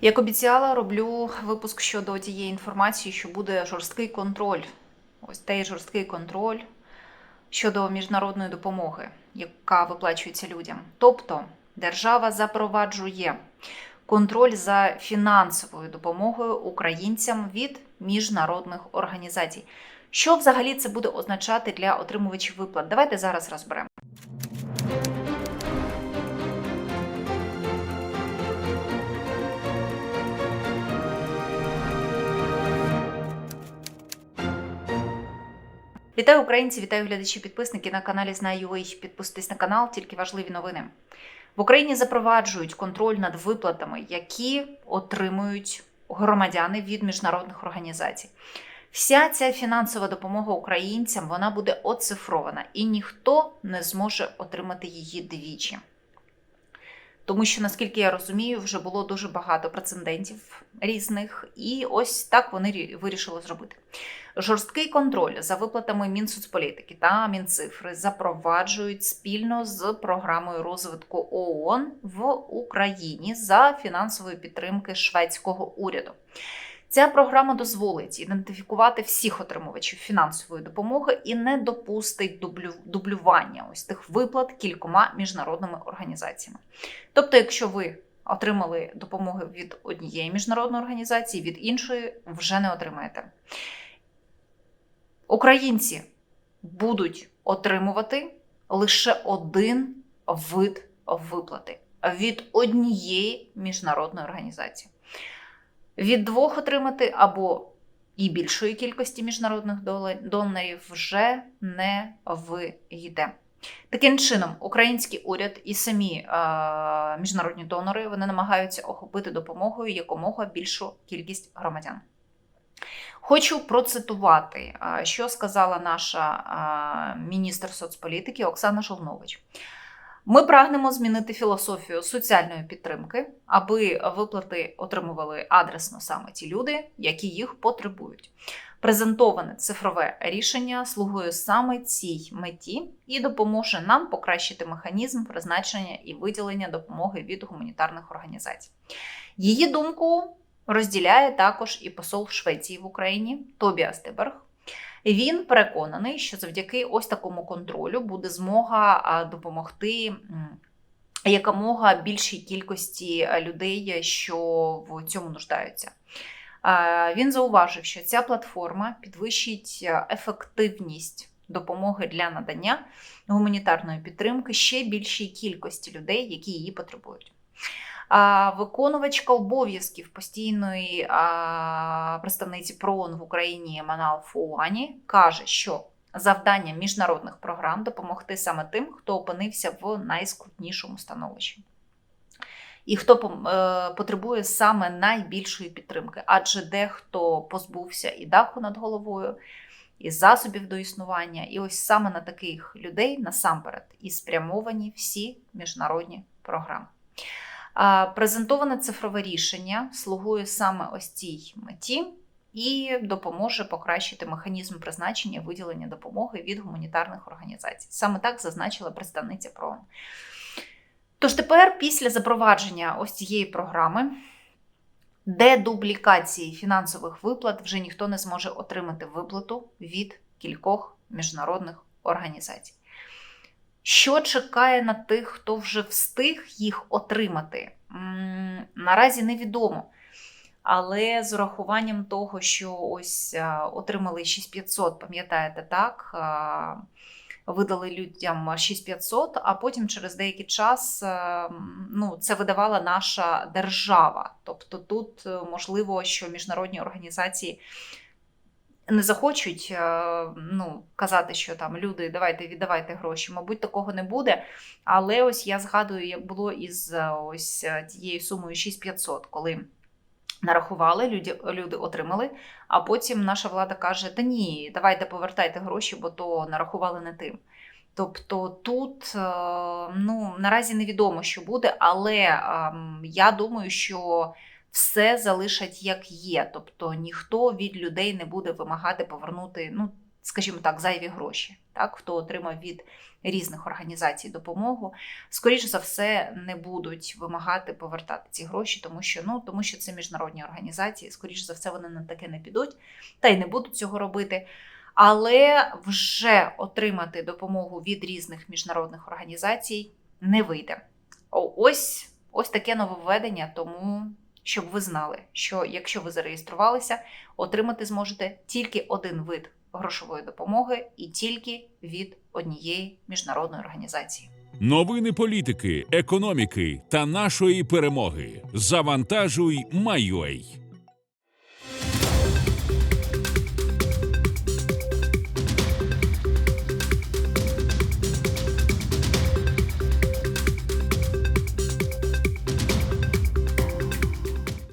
Як обіцяла, роблю випуск щодо тієї інформації, що буде жорсткий контроль. Ось той жорсткий контроль щодо міжнародної допомоги, яка виплачується людям. Тобто держава запроваджує контроль за фінансовою допомогою українцям від міжнародних організацій. Що взагалі це буде означати для отримувачів виплат? Давайте зараз розберемо. Вітаю українці, вітаю глядачі, підписники на каналі Знаю.ua. Підписуйтесь на канал, тільки важливі новини. В Україні запроваджують контроль над виплатами, які отримують громадяни від міжнародних організацій. Вся ця фінансова допомога українцям вона буде оцифрована, і ніхто не зможе отримати її двічі. Тому що, наскільки я розумію, вже було дуже багато прецедентів різних, і ось так вони рі- вирішили зробити. Жорсткий контроль за виплатами Мінсоцполітики та Мінцифри запроваджують спільно з програмою розвитку ООН в Україні за фінансової підтримки шведського уряду. Ця програма дозволить ідентифікувати всіх отримувачів фінансової допомоги і не допустить дублю- дублювання ось тих виплат кількома міжнародними організаціями. Тобто, якщо ви отримали допомоги від однієї міжнародної організації, від іншої вже не отримаєте. Українці будуть отримувати лише один вид виплати від однієї міжнародної організації. Від двох отримати або і більшої кількості міжнародних донорів вже не вийде. Таким чином, український уряд і самі е, міжнародні донори вони намагаються охопити допомогою якомога більшу кількість громадян. Хочу процитувати, е, що сказала наша е, міністр соцполітики Оксана Жолнович. Ми прагнемо змінити філософію соціальної підтримки, аби виплати отримували адресно саме ті люди, які їх потребують. Презентоване цифрове рішення слугує саме цій меті і допоможе нам покращити механізм призначення і виділення допомоги від гуманітарних організацій. Її думку розділяє також і посол Швеції в Україні Тобіас Тиберг. Він переконаний, що завдяки ось такому контролю буде змога допомогти якомога більшій кількості е, людей, що в цьому нуждаються. Він зауважив, що ця платформа підвищить е, ефективність допомоги для надання гуманітарної підтримки ще більшій кількості людей, які її потребують. Виконувачка обов'язків постійної представниці ПРООН в Україні Манал Фуані каже, що завдання міжнародних програм допомогти саме тим, хто опинився в найскрутнішому становищі. І хто е, потребує саме найбільшої підтримки, адже дехто позбувся і даху над головою, і засобів до існування. І ось саме на таких людей насамперед і спрямовані всі міжнародні програми. Презентоване цифрове рішення слугує саме ось цій меті і допоможе покращити механізм призначення виділення допомоги від гуманітарних організацій. Саме так зазначила представниця ПРООН. Тож тепер, після запровадження ось цієї програми, дедублікації фінансових виплат вже ніхто не зможе отримати виплату від кількох міжнародних організацій. Що чекає на тих, хто вже встиг їх отримати? Наразі невідомо. Але з урахуванням того, що ось отримали 6500, пам'ятаєте, так? Видали людям 6500, а потім через деякий час ну, це видавала наша держава. Тобто тут е, можливо, що міжнародні організації не захочуть е, ну, казати, що там люди, давайте віддавайте гроші. Мабуть, такого не буде. Але ось я згадую, як було із е, ось е, тією сумою 6500, коли нарахували, люди, люди отримали, а потім наша влада каже: Та ні, давайте повертайте гроші, бо то нарахували не тим. Тобто тут ну, наразі невідомо, що буде, але ем, я думаю, що все залишать як є. Тобто ніхто від людей не буде вимагати повернути. Ну, скажімо так, зайві гроші. Так, хто отримав від різних організацій допомогу, скоріш за все не будуть вимагати повертати ці гроші, тому що ну тому що це міжнародні організації, скоріш за все, вони на таке не підуть та й не будуть цього робити. Але вже отримати допомогу від різних міжнародних організацій не вийде. Ось ось таке нововведення, тому щоб ви знали, що якщо ви зареєструвалися, отримати зможете тільки один вид грошової допомоги і тільки від однієї міжнародної організації. Новини політики, економіки та нашої перемоги. Завантажуй, Майой.